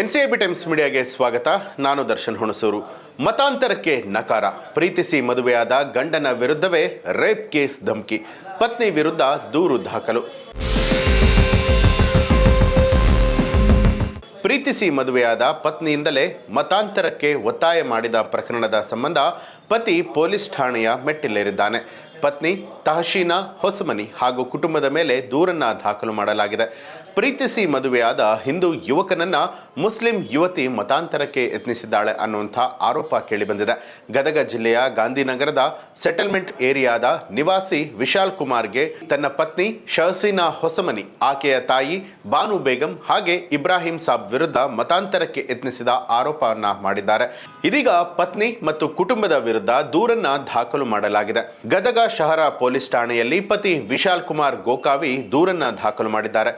N C B times ಮೀಡಿಯಾಗೆ ಸ್ವಾಗತ. ನಾನು ದರ್ಶನ್ ಹುಣಸೂರು. ಮತಾಂತರಕ್ಕೆ ನಕಾರ. ಪ್ರೀತಿಸಿ ಮದುವೆಯಾದ ಗಂಡನ ವಿರುದ್ಧವೇ ರೇಪ್ ಕೇಸ್ ಧಮಕಿ. ಪತ್ನಿ ವಿರುದ್ಧ ದೂರು ದಾಖಲು. ಪ್ರೀತಿಸಿ ಮದುವೆಯಾದ ಪತ್ನಿಯಿಂದಲೇ ಮತಾಂತರಕ್ಕೆ ಒತ್ತಾಯ ಮಾಡಿದ ಪ್ರಕರಣದ ಸಂಬಂಧ ಪತಿ ಪೊಲೀಸ್ ಠಾಣೆಯ ಮೆಟ್ಟಿಲೇರಿದ್ದಾನೆ. ಪತ್ನಿ ತಹಶೀನಾ ಹೊಸಮನಿ ಹಾಗೂ ಕುಟುಂಬದ ಮೇಲೆ ದೂರನ್ನ ದಾಖಲು ಮಾಡಲಾಗಿದೆ. ಪ್ರೀತಿಸಿ ಮದುವೆಯಾದ ಹಿಂದೂ ಯುವಕನನ್ನ ಮುಸ್ಲಿಂ ಯುವತಿ ಮತಾಂತರಕ್ಕೆ ಯತ್ನಿಸಿದ್ದಾಳೆ ಅನ್ನುವಂಥ ಆರೋಪ ಕೇಳಿಬಂದಿದೆ. ಗದಗ ಜಿಲ್ಲೆಯ ಗಾಂಧಿನಗರದ ಸೆಟಲ್ಮೆಂಟ್ ಏರಿಯಾದ ನಿವಾಸಿ ವಿಶಾಲ್ ಕುಮಾರ್ಗೆ ತನ್ನ ಪತ್ನಿ ಶಹಸೀನಾ ಹೊಸಮನಿ, ಆಕೆಯ ತಾಯಿ ಬಾನು ಬೇಗಂ ಹಾಗೆ ಇಬ್ರಾಹಿಂ ಸಾಬ್ ವಿರುದ್ಧ ಮತಾಂತರಕ್ಕೆ ಯತ್ನಿಸಿದ ಆರೋಪವನ್ನ ಮಾಡಿದ್ದಾರೆ. ಇದೀಗ ಪತ್ನಿ ಮತ್ತು ಕುಟುಂಬದ ವಿರುದ್ಧ ದೂರನ್ನ ದಾಖಲು ಮಾಡಲಾಗಿದೆ. ಗದಗ ಶಹರ ಪೊಲೀಸ್ ಠಾಣೆಯಲ್ಲಿ ಪತಿ ವಿಶಾಲ್ ಕುಮಾರ್ ಗೋಕಾವಿ ದೂರನ್ನ ದಾಖಲು ಮಾಡಿದ್ದಾರೆ.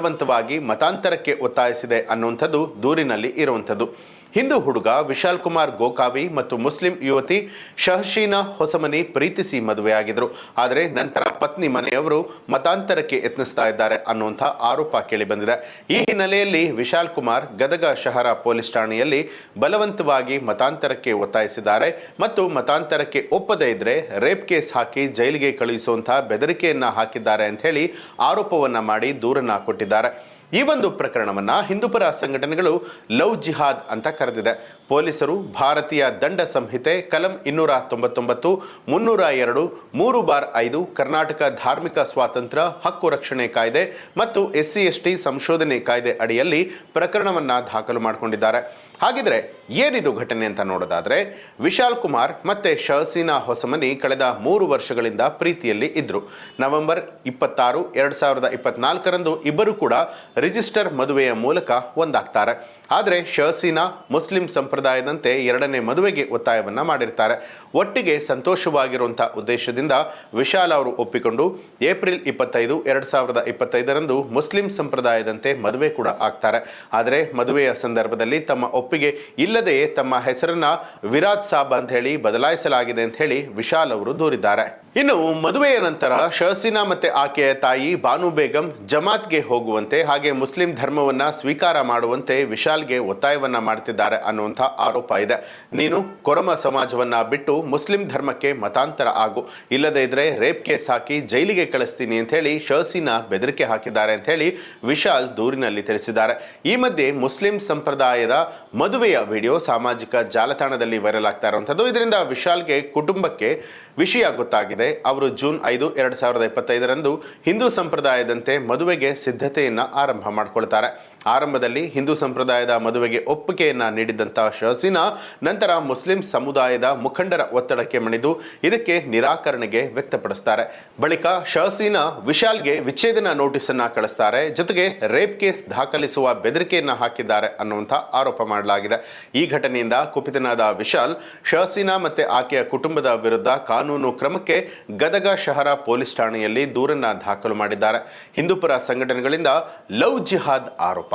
ಬಲವಂತವಾಗಿ ಮತಾಂತರಕ್ಕೆ ಒತ್ತಾಯಿಸಿದೆ ಅನ್ನುವಂಥದ್ದು ದೂರಿನಲ್ಲಿ ಇರುವಂಥದ್ದು. ಹಿಂದೂ ಹುಡುಗ ವಿಶಾಲ್ ಕುಮಾರ್ ಗೋಕಾವಿ ಮತ್ತು ಮುಸ್ಲಿಂ ಯುವತಿ ಶಹಶೀನಾ ಹೊಸಮನಿ ಪ್ರೀತಿಸಿ ಮದುವೆಯಾಗಿದ್ರು ಆದರೆ ನಂತರ ಪತ್ನಿ ಮನೆಯವರು ಮತಾಂತರಕ್ಕೆ ಯತ್ನಿಸ್ತಾ ಇದ್ದಾರೆ ಅನ್ನುವಂಥ ಆರೋಪ ಕೇಳಿಬಂದಿದೆ. ಈ ಹಿನ್ನೆಲೆಯಲ್ಲಿ ವಿಶಾಲ್ ಕುಮಾರ್ ಗದಗ ಶಹರ ಪೊಲೀಸ್ ಠಾಣೆಯಲ್ಲಿ ಬಲವಂತವಾಗಿ ಮತಾಂತರಕ್ಕೆ ಒತ್ತಾಯಿಸಿದ್ದಾರೆ ಮತ್ತು ಮತಾಂತರಕ್ಕೆ ಒಪ್ಪದೇ ಇದ್ರೆ ರೇಪ್ ಕೇಸ್ ಹಾಕಿ ಜೈಲಿಗೆ ಕಳುಹಿಸುವಂತಹ ಬೆದರಿಕೆಯನ್ನ ಹಾಕಿದ್ದಾರೆ ಅಂತ ಹೇಳಿ ಆರೋಪವನ್ನ ಮಾಡಿ ದೂರನ್ನ ಕೊಟ್ಟಿದ್ದಾರೆ. ಈ ಒಂದು ಪ್ರಕರಣವನ್ನು ಹಿಂದೂಪರ ಸಂಘಟನೆಗಳು ಲವ್ ಜಿಹಾದ್ ಅಂತ ಕರೆದಿದೆ. ಪೊಲೀಸರು ಭಾರತೀಯ ದಂಡ ಸಂಹಿತೆ ಕಲಂ ಇನ್ನೂರ ತೊಂಬತ್ತೊಂಬತ್ತು, ಮುನ್ನೂರ ಎರಡು, ಮೂರು ಬಾರ್ ಐದು, ಕರ್ನಾಟಕ ಧಾರ್ಮಿಕ ಸ್ವಾತಂತ್ರ್ಯ, ಹಕ್ಕು ರಕ್ಷಣೆ ಕಾಯ್ದೆ ಮತ್ತು ಎಸ್ ಸಂಶೋಧನೆ ಕಾಯ್ದೆ ಅಡಿಯಲ್ಲಿ ಪ್ರಕರಣವನ್ನು ದಾಖಲು ಮಾಡಿಕೊಂಡಿದ್ದಾರೆ. ಹಾಗಿದ್ರೆ ಏನಿದು ಘಟನೆ ಅಂತ ನೋಡೋದಾದ್ರೆ, ವಿಶಾಲ್ ಕುಮಾರ್ ಮತ್ತೆ ಶಹಸೀನಾ ಹೊಸಮನಿ ಕಳೆದ ಮೂರು ವರ್ಷಗಳಿಂದ ಪ್ರೀತಿಯಲ್ಲಿ ಇದ್ದರು ನವೆಂಬರ್ ಇಪ್ಪತ್ತಾರು, ಎರಡು ಸಾವಿರದ ಇಪ್ಪತ್ನಾಲ್ಕರಂದು ಇಬ್ಬರು ಕೂಡ ರಿಜಿಸ್ಟರ್ ಮದುವೆಯ ಮೂಲಕ ಒಂದಾಗ್ತಾರೆ. ಆದರೆ ಶಹಸೀನಾ ಮುಸ್ಲಿಂ ಸಂಪ್ರದಾಯದಂತೆ ಎರಡನೇ ಮದುವೆಗೆ ಒತ್ತಾಯವನ್ನ ಮಾಡಿರ್ತಾರೆ. ಒಟ್ಟಿಗೆ ಸಂತೋಷವಾಗಿರುವಂಥ ಉದ್ದೇಶದಿಂದ ವಿಶಾಲ್ ಅವರು ಒಪ್ಪಿಕೊಂಡು, ಏಪ್ರಿಲ್ ಇಪ್ಪತ್ತೈದು, ಎರಡು ಸಾವಿರದ ಇಪ್ಪತ್ತೈದರಂದು ಮುಸ್ಲಿಂ ಸಂಪ್ರದಾಯದಂತೆ ಮದುವೆ ಕೂಡ ಆಗ್ತಾರೆ. ಆದರೆ ಮದುವೆಯ ಸಂದರ್ಭದಲ್ಲಿ ತಮ್ಮ ಒಪ್ಪಿಗೆ ಇಲ್ಲದೆಯೇ ತಮ್ಮ ಹೆಸರನ್ನ ವಿರಾಜ್ ಸಾಬ್ ಅಂತ ಹೇಳಿ ಬದಲಾಯಿಸಲಾಗಿದೆ ಅಂತ ಹೇಳಿ ವಿಶಾಲ್ ಅವರು ದೂರಿದ್ದಾರೆ. ಇನ್ನು ಮದುವೆಯ ನಂತರ ಶಹಸೀನಾ ಮತ್ತೆ ಆಕೆಯ ತಾಯಿ ಬಾನು ಬೇಗಂ ಜಮಾತ್ಗೆ ಹೋಗುವಂತೆ ಹಾಗೆ ಮುಸ್ಲಿಂ ಧರ್ಮವನ್ನ ಸ್ವೀಕಾರ ಮಾಡುವಂತೆ ವಿಶಾಲ್ಗೆ ಒತ್ತಾಯವನ್ನ ಮಾಡ್ತಿದ್ದಾರೆ ಅನ್ನುವಂಥ ಆರೋಪ ಇದೆ. ನೀನು ಕೊರಮ ಸಮಾಜವನ್ನ ಬಿಟ್ಟು ಮುಸ್ಲಿಂ ಧರ್ಮಕ್ಕೆ ಮತಾಂತರ ಆಗು. ಇಲ್ಲದೇ ಇದ್ರೆ ರೇಪ್ ಕೇಸ್ ಹಾಕಿ ಜೈಲಿಗೆ ಕಳಿಸ್ತೀನಿ ಅಂತ ಹೇಳಿ ಶಹಸೀನಾ ಬೆದರಿಕೆ ಹಾಕಿದ್ದಾರೆ ಅಂತ ಹೇಳಿ ವಿಶಾಲ್ ದೂರಿನಲ್ಲಿ ತಿಳಿಸಿದ್ದಾರೆ. ಈ ಮಧ್ಯೆ ಮುಸ್ಲಿಂ ಸಂಪ್ರದಾಯದ ಮದುವೆಯ ವಿಡಿಯೋ ಸಾಮಾಜಿಕ ಜಾಲತಾಣದಲ್ಲಿ ವೈರಲ್ ಆಗ್ತಾ ಇರುವಂಥದ್ದು. ಇದರಿಂದ ವಿಶಾಲ್ಗೆ ಕುಟುಂಬಕ್ಕೆ ವಿಷಯ ಗೊತ್ತಾಗಿದೆ. ಅವರು ಜೂನ್ ಐದು ಎರಡು ಸಾವಿರದ ಇಪ್ಪತ್ತೈದರಂದು ಹಿಂದೂ ಸಂಪ್ರದಾಯದಂತೆ ಮದುವೆಗೆ ಸಿದ್ಧತೆಯನ್ನು ಆರಂಭ ಮಾಡಿಕೊಳ್ತಾರೆ. ಆರಂಭದಲ್ಲಿ ಹಿಂದೂ ಸಂಪ್ರದಾಯದ ಮದುವೆಗೆ ಒಪ್ಪಿಗೆಯನ್ನ ನೀಡಿದ್ದಂತಹ ಶಹಸೀನಾ, ನಂತರ ಮುಸ್ಲಿಂ ಸಮುದಾಯದ ಮುಖಂಡರ ಒತ್ತಡಕ್ಕೆ ಮಣಿದು ಇದಕ್ಕೆ ನಿರಾಕರಣೆಗೆ ವ್ಯಕ್ತಪಡಿಸ್ತಾರೆ. ಬಳಿಕ ಶಹಸೀನಾ ವಿಶಾಲ್ಗೆ ವಿಚ್ಛೇದನ ನೋಟಿಸ್ ಅನ್ನ ಕಳಿಸ್ತಾರೆ. ಜೊತೆಗೆ ರೇಪ್ ಕೇಸ್ ದಾಖಲಿಸುವ ಬೆದರಿಕೆಯನ್ನು ಹಾಕಿದ್ದಾರೆ ಅನ್ನುವಂಥ ಆರೋಪ ಮಾಡಲಾಗಿದೆ. ಈ ಘಟನೆಯಿಂದ ಕುಪಿತನಾದ ವಿಶಾಲ್, ಶಹಸೀನಾ ಮತ್ತೆ ಆಕೆಯ ಕುಟುಂಬದ ವಿರುದ್ಧ ಕಾನೂನು ಕ್ರಮಕ್ಕೆ ಗದಗ ಶಹರ ಪೊಲೀಸ್ ಠಾಣೆಯಲ್ಲಿ ದೂರನ್ನ ದಾಖಲು ಮಾಡಿದ್ದಾರೆ. ಹಿಂದೂಪರ ಸಂಘಟನೆಗಳಿಂದ ಲವ್ ಜಿಹಾದ್ ಆರೋಪ.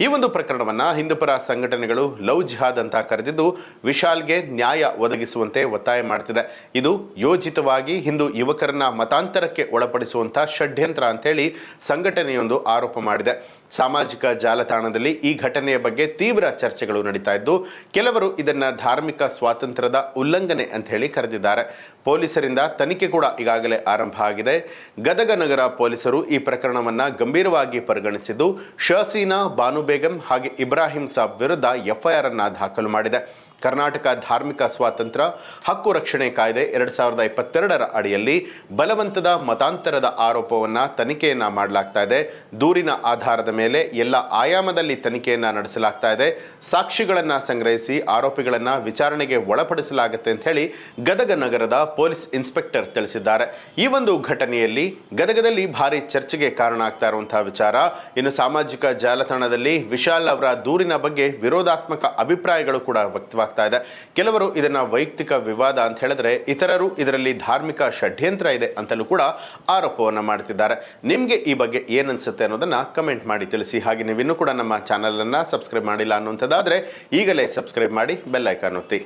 ಈ ಒಂದು ಪ್ರಕರಣವನ್ನ ಹಿಂದೂಪರ ಸಂಘಟನೆಗಳು ಲವ್ ಜಿಹಾದ್ ಅಂತ ಕರೆದಿದ್ದು ವಿಶಾಲ್ಗೆ ನ್ಯಾಯ ಒದಗಿಸುವಂತೆ ಒತ್ತಾಯ ಮಾಡ್ತಿದೆ. ಇದು ಯೋಜಿತವಾಗಿ ಹಿಂದೂ ಯುವಕರನ್ನ ಮತಾಂತರಕ್ಕೆ ಒಳಪಡಿಸುವಂತ ಷಡ್ಯಂತ್ರ ಅಂತೇಳಿ ಸಂಘಟನೆಯೊಂದು ಆರೋಪ ಮಾಡಿದೆ. ಸಾಮಾಜಿಕ ಜಾಲತಾಣದಲ್ಲಿ ಈ ಘಟನೆಯ ಬಗ್ಗೆ ತೀವ್ರ ಚರ್ಚೆಗಳು ನಡೀತಾ ಇದ್ದು, ಕೆಲವರು ಇದನ್ನು ಧಾರ್ಮಿಕ ಸ್ವಾತಂತ್ರ್ಯದ ಉಲ್ಲಂಘನೆ ಅಂತ ಹೇಳಿ ಕರೆದಿದ್ದಾರೆ. ಪೊಲೀಸರಿಂದ ತನಿಖೆ ಕೂಡ ಈಗಾಗಲೇ ಆರಂಭ ಆಗಿದೆ. ಗದಗ ನಗರ ಪೊಲೀಸರು ಈ ಪ್ರಕರಣವನ್ನು ಗಂಭೀರವಾಗಿ ಪರಿಗಣಿಸಿದ್ದು, ಶಹಸೀನಾ ಬಾನು ಬೇಗಂ ಹಾಗೆ ಇಬ್ರಾಹಿಂ ಸಾಬ್ ವಿರುದ್ಧ ಎಫ್ಐಆರ್ ಅನ್ನು ದಾಖಲು ಮಾಡಿದೆ. ಕರ್ನಾಟಕ ಧಾರ್ಮಿಕ ಸ್ವಾತಂತ್ರ್ಯ ಹಕ್ಕು ರಕ್ಷಣೆ ಕಾಯ್ದೆ ಎರಡು ಸಾವಿರದ ಇಪ್ಪತ್ತೆರಡರ ಅಡಿಯಲ್ಲಿ ಬಲವಂತದ ಮತಾಂತರದ ಆರೋಪವನ್ನು ತನಿಖೆಯನ್ನು ಮಾಡಲಾಗ್ತಾ ಇದೆ. ದೂರಿನ ಆಧಾರದ ಮೇಲೆ ಎಲ್ಲ ಆಯಾಮದಲ್ಲಿ ತನಿಖೆಯನ್ನು ನಡೆಸಲಾಗ್ತಾ ಇದೆ. ಸಾಕ್ಷಿಗಳನ್ನು ಸಂಗ್ರಹಿಸಿ ಆರೋಪಿಗಳನ್ನು ವಿಚಾರಣೆಗೆ ಒಳಪಡಿಸಲಾಗುತ್ತೆ ಅಂತ ಹೇಳಿ ಗದಗ ನಗರದ ಪೊಲೀಸ್ ಇನ್ಸ್ಪೆಕ್ಟರ್ ತಿಳಿಸಿದ್ದಾರೆ. ಈ ಒಂದು ಘಟನೆಯಲ್ಲಿ ಗದಗದಲ್ಲಿ ಭಾರಿ ಚರ್ಚೆಗೆ ಕಾರಣ ಆಗ್ತಾ ಇರುವಂತಹ ವಿಚಾರ. ಇನ್ನು ಸಾಮಾಜಿಕ ಜಾಲತಾಣದಲ್ಲಿ ವಿಶಾಲ್ ಅವರ ದೂರಿನ ಬಗ್ಗೆ ವಿರೋಧಾತ್ಮಕ ಅಭಿಪ್ರಾಯಗಳು ಕೂಡ ವ್ಯಕ್ತವಾಗ್ತಾ ಇದೆ. ಕೆಲವರು ಇದನ್ನ ವೈಯಕ್ತಿಕ ವಿವಾದ ಅಂತ ಹೇಳಿದ್ರೆ ಇತರರು ಇದರಲ್ಲಿ ಧಾರ್ಮಿಕ ಷಡ್ಯಂತ್ರ ಇದೆ ಅಂತಲೂ ಕೂಡ ಆರೋಪವನ್ನ ಮಾಡ್ತಿದ್ದಾರೆ. ನಿಮ್ಗೆ ಈ ಬಗ್ಗೆ ಏನನ್ಸುತ್ತೆ ಅನ್ನೋದನ್ನ ಕಮೆಂಟ್ ಮಾಡಿ ತಿಳಿಸಿ. ಹಾಗೆ ನೀವು ಇನ್ನೂ ಕೂಡ ನಮ್ಮ ಚಾನೆಲ್ ಅನ್ನ ಸಬ್ಸ್ಕ್ರೈಬ್ ಮಾಡಿಲ್ಲ ಅನ್ನುವಂಥದ್ದಾದ್ರೆ ಈಗಲೇ ಸಬ್ಸ್ಕ್ರೈಬ್ ಮಾಡಿ ಬೆಲ್ಲೈಕಾನ್ ಒತ್ತಿ.